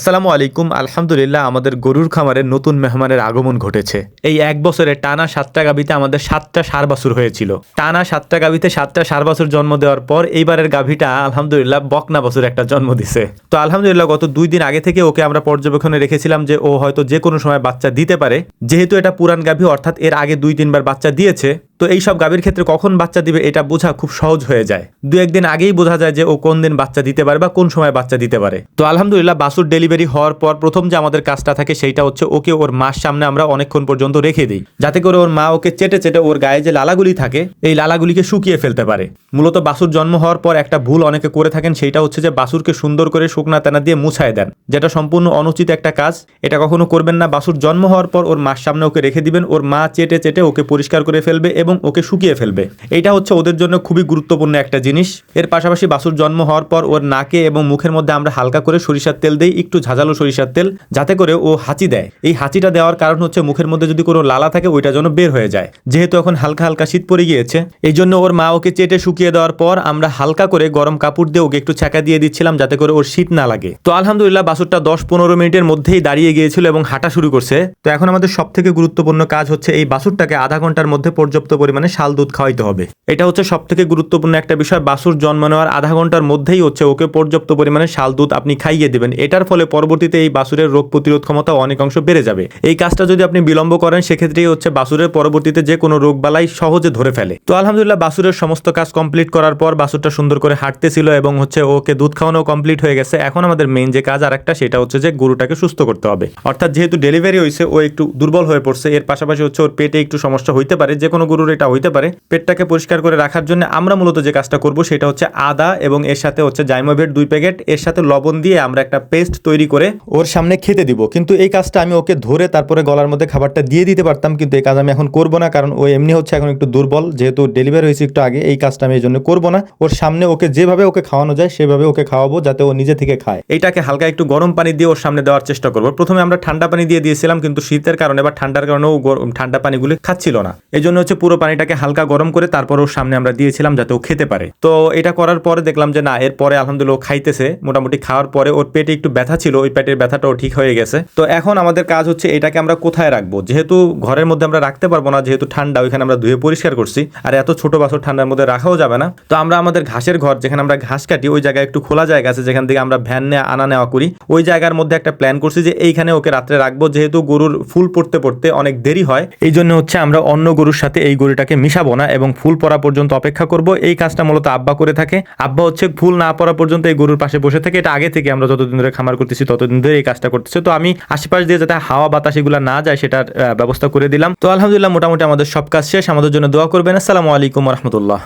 আসসালামু আলাইকুম, আলহামদুলিল্লাহ আমাদের গরুর খামারে নতুন মেহমানের আগমন ঘটেছে। এই এক বছরে টানা সাতটা গাভিতে আমাদের সাতটা সার বাছুর হয়েছিল। টানা সাতটা গাভিতে সাতটা সার বাছুর জন্ম দেওয়ার পর এইবারের গাভিটা আলহামদুলিল্লাহ বকনা বছর একটা জন্ম দিছে। তো আলহামদুলিল্লাহ গত দুই দিন আগে থেকে ওকে আমরা পর্যবেক্ষণে রেখেছিলাম যে ও হয়তো যে কোনো সময় বাচ্চা দিতে পারে। যেহেতু এটা পুরান গাভি, অর্থাৎ এর আগে দুই তিনবার বাচ্চা দিয়েছে তো এই সব গাভীর ক্ষেত্রে কখন বাচ্চা দিবে এটা বোঝা খুব সহজ হয়ে যায়। দু একদিন আগেই বোঝা যায় যে ও কোন দিন বাচ্চা দিতে পারে বা কোন সময় বাচ্চা দিতে পারে। তো আলহামদুলিল্লাহ বাসুর ডেলিভারি হওয়ার পর প্রথম যে আমাদের কাজটা থাকে সেইটা হচ্ছে ওকে ওর মার সামনে আমরা অনেকক্ষণ পর্যন্ত রেখে দিই। যাতে করে ওর মা ওকে চেটে চেটে ওর গায়ে যে লালাগুলি থাকে, এই লালাগুলিকে শুকিয়ে ফেলতে পারে। মূলত বাসুর জন্ম হওয়ার পর একটা ভুল অনেকে করে থাকেন সেইটা হচ্ছে যে বাসুরকে সুন্দর করে শুকনা তেনা দিয়ে মুছায় দেন, যেটা সম্পূর্ণ অনুচিত একটা কাজ। এটা কখনো করবেন না। বাসুর জন্ম হওয়ার পর ওর মার সামনে ওকে রেখে দিবেন। ওর মা চেটে চেটে ওকে পরিষ্কার করে ফেলবে এবং ওকে শুকিয়ে ফেলবে। এইটা হচ্ছে ওদের জন্য খুবই গুরুত্বপূর্ণ একটা জিনিস। এর পাশাপাশি বাসুর জন্ম হওয়ার পর ওর নাকে এবং মুখের মধ্যে আমরা হালকা করে সরিষার তেল দিই, একটু ঝাঁঝালো সরিষার তেল, যাতে করে ও হাঁচি দেয়। এই হাঁচিটা দেওয়ার কারণ হচ্ছে মুখের মধ্যে যদি কোনো লালা থাকে, ওইটা যেন বের হয়ে যায়। যেহেতু এখন হালকা হালকা শীত পড়ে গিয়েছে, এই জন্য ওর মা ওকে চেটে শুকিয়ে দেওয়ার পর আমরা হালকা করে গরম কাপড় দিয়ে ওকে একটু ছ্যাঁকা দিয়ে দিচ্ছিলাম, যাতে করে ওর শীত না লাগে। তো আলহামদুলিল্লাহ বাসুরটা দশ পনেরো মিনিটের মধ্যেই দাঁড়িয়ে গিয়েছিল এবং হাঁটা শুরু করছে। তো এখন আমাদের সব থেকে গুরুত্বপূর্ণ কাজ হচ্ছে এই বাসুরটাকে আধা ঘণ্টার মধ্যে পর্যাপ্ত পরিমাণে শাল দুধ খাওয়াইতে হবে। এটা হচ্ছে সব থেকে গুরুত্বপূর্ণ একটা বিষয়। বাসুর জন্ম নেওয়ার আধা ঘণ্টার মধ্যেই হচ্ছে ওকে পর্যাপ্ত পরিমাণে শাল দুধ আপনি খাইয়ে দেবেন। এটার ফলে পরবর্তীতে এই বাসুরের রোগ প্রতিরোধ ক্ষমতা অনেক অংশ বেড়ে যাবে। এই কাজটা যদি আপনি বিলম্ব করেন, সেক্ষেত্রেই হচ্ছে বাসুরের পরবর্তীতে যে কোনো রোগ বালাই সহজে ধরে ফেলে। তো আলহামদুলিল্লাহ বাসুরের সমস্ত কাজ কমপ্লিট করার পর বাসুরটা সুন্দর করে হাঁটতেছিল এবং হচ্ছে ওকে দুধ খাওয়ানো কমপ্লিট হয়ে গেছে। এখন আমাদের মেইন যে কাজ আর একটা সেটা হচ্ছে যে গরুটাকে সুস্থ করতে হবে। অর্থাৎ যেহেতু ডেলিভারি হয়েছে ও একটু দুর্বল হয়ে পড়ছে। এর পাশাপাশি হচ্ছে ওর পেটে একটু সমস্যা হইতে পারে। যে কোনো গরুর এটা হইতে পারে। পেটটাকে পরিষ্কার করে রাখার জন্য আমরা মূলত যে কাজটা করব সেটা হচ্ছে আদা এবং এর সাথে হচ্ছে জাইমোভেট দুই প্যাকেট। এর সাথে লবণ দিয়ে আমরা একটা পেস্ট তৈরি করে ওর সামনে খেতে দিব। কিন্তু এই কাজটা আমি ওকে ধরে তারপরে গলার মধ্যে খাবারটা দিয়ে দিতে পারতাম, কিন্তু এই কাজ আমি এখন করব না, কারণ ও এমনি হচ্ছে এখন একটু দুর্বল। যেহেতু ডেলিভারি হয়েছে একটু আগে, এই কাজটা আমি এই জন্য করব না। ওর সামনে ওকে যেভাবে ওকে খাওয়ানো যায়, সেভাবে ওকে খাওয়াবো যাতে ও নিজে থেকে খায়। এটাকে হালকা একটু গরম পানি দিয়ে ওর সামনে দেওয়ার চেষ্টা করব। প্রথমে আমরা ঠান্ডা পানি দিয়ে দিয়েছিলাম, কিন্তু শীতের কারণে বা ঠান্ডার কারণে ও ঠান্ডা পানিগুলি খাচ্ছিল না। এই জন্য হচ্ছে পুরো পানিটাকে হালকা গরম করে তারপর ওর সামনে আমরা দিয়েছিলাম যাতে ও খেতে পারে। তো এটা করার পরে দেখলাম যে না, এরপরে আলহামদুলিল্লাহ ও খাইতেছে। মোটামুটি খাওয়ার পরে ওর পেটে একটু ব্যথা ছিল, ওই পেটের ব্যথাটাও ঠিক হয়ে গেছে। তো এখন আমাদের কাজ হচ্ছে এটাকে আমরা কোথায় রাখব? যেহেতু ঘরের মধ্যে আমরা রাখতে পারব না, যেহেতু ঠান্ডা, ওইখানে আমরা ধুয়ে পরিষ্কার করছি। আর এত ছোট বাছর ঠান্ডার মধ্যে রাখাও যাবে না। তো আমরা আমাদের ঘাসের ঘর, যেখানে আমরা ঘাস কাটি, ওই জায়গায় একটু খোলা জায়গা আছে, যেখান থেকে আমরা ভ্যান নিয়ে, আনা নেওয়া করি। ওই জায়গার মধ্যে একটা প্ল্যান করছি যে এইখানে ওকে রাত্রে রাখব। যেহেতু গরুর ফুল পড়তে পড়তে অনেক দেরি হয় এই জন্য হচ্ছে আমরা অন্য গরুর সাথে এই গরুটাকে মিশাবো না এবং ফুল পড়া পর্যন্ত অপেক্ষা করব। এই কাজটা মূলত আব্বা করে থাকে। আব্বা হচ্ছে ফুল না পড়া পর্যন্ত এই গরুর পাশে বসে থাকে। এটা আগে থেকে আমরা যতদিন ধরে খামার করতেছি, ততদিন ধরে এই কাজটা করতেছি। তো আমি আশেপাশ দিয়ে যাতে হাওয়া বাতাস এগুলো না যায়, সেটার ব্যবস্থা করে দিলাম। তো আলহামদুলিল্লাহ, মোটামুটি আমাদের সব কাজ শেষ। আমাদের জন্য দোয়া করবেন। আসসালামু আলাইকুম রহমতুল্লাহ।